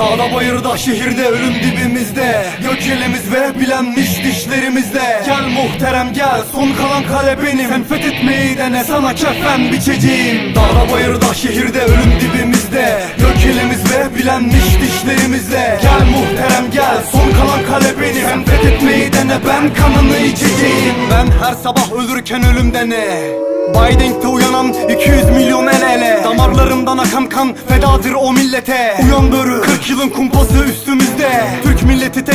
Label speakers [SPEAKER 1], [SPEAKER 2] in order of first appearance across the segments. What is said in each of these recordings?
[SPEAKER 1] Dağda bayırda şehirde ölüm dibimizde. Gök elimiz ve bilenmiş dişlerimizde. Gel muhterem gel. Son kalan kale benim. Sen fethetmeyi dene. Sana kefen biçeceğim. Dağda bayırda şehirde ölüm dibimizde. Gök elimiz ve bilenmiş dişlerimizde. Gel muhterem gel. Son kalan kale benim. Sen fethetmeyi dene. Ben kanını içeceğim. Ben her sabah ölürken ölümde ne? Biden'te uyanan 200 milyon el ele Damarlarımdan akan kan fedadır o millete. Uyan börü 40 yılın kumpası üstümüzde. Türk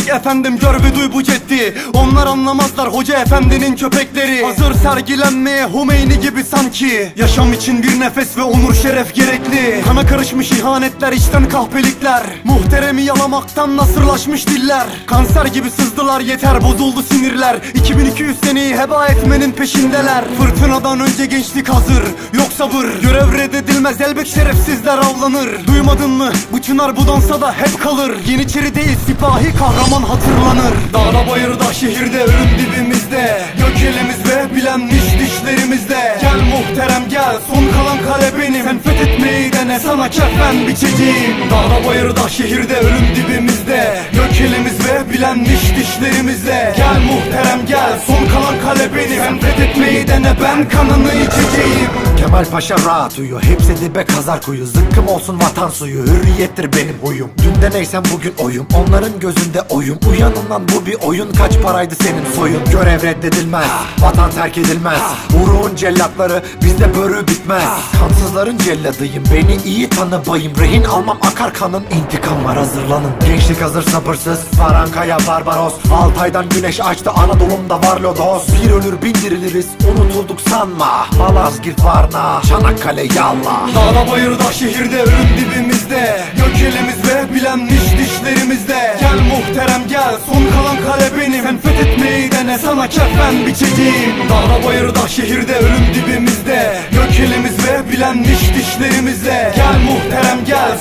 [SPEAKER 1] tek efendim gör ve duy bu ceddi Onlar anlamazlar hoca efendinin köpekleri. Hazır sergilenmeye Humeyni gibi sanki. Yaşam için bir nefes ve onur şeref gerekli. Kana karışmış ihanetler içten kahpelikler. Muhteremi yalamaktan nasırlaşmış diller. Kanser gibi sızdılar yeter bozuldu sinirler. 2200 seneyi heba etmenin peşindeler. Fırtınadan önce gençlik hazır Yok sabır. Görev reddedilmez elbet şerefsizler avlanır. Duymadın mı? Bu çınar bu dansa da hep kalır. Yeniçeri değil sipahi kahraman hatırlanır. Dağda bayırda şehirde ölüm dibimizde. Gök elimiz ve bilenmiş dişlerimizde. Gel muhterem gel son kalan kale benim. Sen fethetmeyi dene sana kefen biçeceğim. Dağda bayırda şehirde ölüm dibimizde. Gök elimiz ve bilenmiş dişlerimizde. Gel muhterem gel son kalan kale benim. Sen fethetmeyi dene ben kanını içeceğim
[SPEAKER 2] Kemal Paşa rahat uyu Hepsi dibe kazar kuyu. Zıkkım olsun vatan suyu. Hürriyettir benim huyum. Dünde neysem bugün oyum. Onların gözünde oyum. Uyanın lan bu bir oyun. Kaç paraydı senin soyun? Görev reddedilmez. Vatan terk edilmez. Uğruğun cellatları Bizde börü bitmez. Kansızların celladıyım. Beni iyi tanı bayım Rehin almam akar kanın İntikam var hazırlanın. Gençlik hazır sabırsız. Varankaya Barbaros. Altay'dan güneş açtı. Anadolu'mda var lodos. Bir ölür bindiriliriz. Unutulduk sanma. Malazgirt Varna Çanakkale yallah
[SPEAKER 1] Dağda bayırda şehirde ölüm dibimizde Gök elimiz ve bilenmiş dişlerimizde. Gel muhterem gel son kalan kale benim. Sen fethetmeyi dene sana kefen biçeceğim. Dağda bayırda şehirde ölüm dibimizde Gök elimiz ve bilenmiş dişlerimizde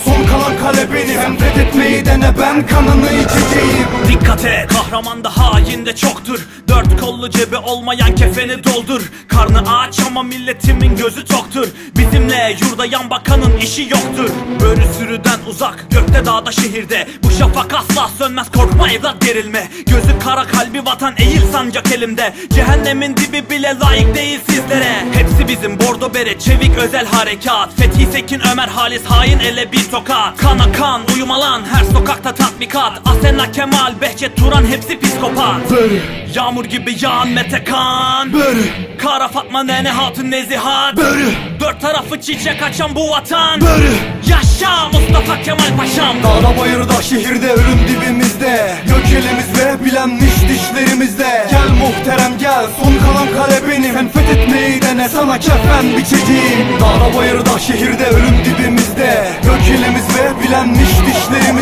[SPEAKER 1] son kalan kale benim. Sen fethetmeyi dene ben kanını içeceğim.
[SPEAKER 3] Dikkat et kahramanda hain de çoktur. Dört kollu cebi olmayan kefeni doldur. Karnı aç ama milletimin gözü toktur Bizimle yurda yan bakanın işi yoktur. Börü sürüden uzak gökte dağda şehirde. Bu şafak asla sönmez korkma evlat gerilme. Gözü kara kalbi vatan eğil sancak elimde. Cehennemin dibi bile layık değil sizlere. Hepsi bizim bordo bere çevik özel harekat. Fethi Sekin Ömer Halis hain ele bir tokat Kana kan uyumalan her sokakta tatbikat. Asena Kemal Behçet Turan hepsi psikopat.
[SPEAKER 1] Börü
[SPEAKER 3] Yağmur gibi yağan Mete Kan
[SPEAKER 1] Börü
[SPEAKER 3] Kara Fatma Nene Hatun Nezihat.
[SPEAKER 1] Börü
[SPEAKER 3] Dört tarafı çiçek açan bu vatan.
[SPEAKER 1] Börü
[SPEAKER 3] Yaşa Mustafa Kemal Paşam.
[SPEAKER 1] Dağda bayırda şehirde ölüm dibimizde. Gök elimiz ve bilenmiş dişlerimizde. Gel muhterem gel son kalan kale benim. Sen fethetmeyi dene sana kefen biçeceğim. Dağda bayırda şehirde ölüm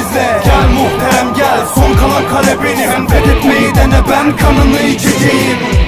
[SPEAKER 1] dişlerimizde Gel muhterem gel. Son kalan kale benim. Fethetmeyi dene ben kanını içeceğim